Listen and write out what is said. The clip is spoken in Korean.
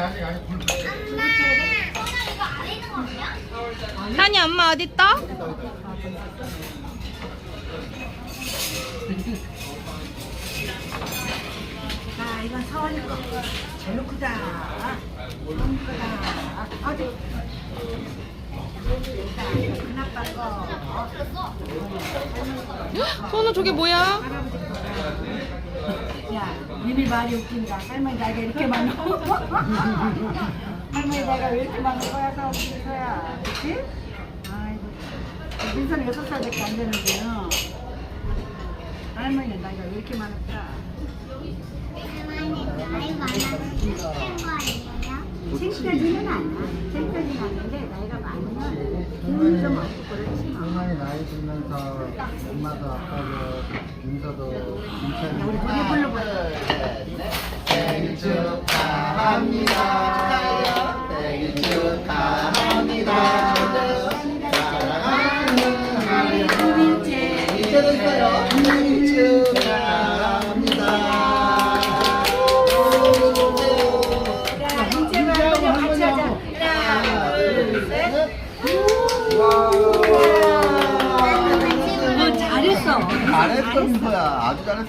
아직 아직 불. 산이 엄마 어딨어? 아, 이건 서원이 거. 별로 크다. 너무 크다. 어디? 큰아빠 거. 손우 저게 뭐야? 야, 니네 말이 웃긴다. 할머니 나이가 이렇게 많아. 할머니 나이가 왜 이렇게 많은 거야, 서야. 그치? 아이고. 민선 여섯 살밖에 안 되는데요. 할머니는 나이가 왜 이렇게 많을까? 생까지는 않아. 생까지는 않는데 나이가 많으면 기운이 좀 없고 그렇지 뭐. 할머니 나이 들면서 엄마도 아빠도 민서도 민찬이 불러보자. 생일 축하합니다. 생일 축하합니다. 사랑하는 할머니 이제도 있어요. 생일 축하합니다. 야, 이제 할머니 같이 하자. 하나, 둘, 셋. 어, 잘했어. 잘했어 민서야 아주 잘했어.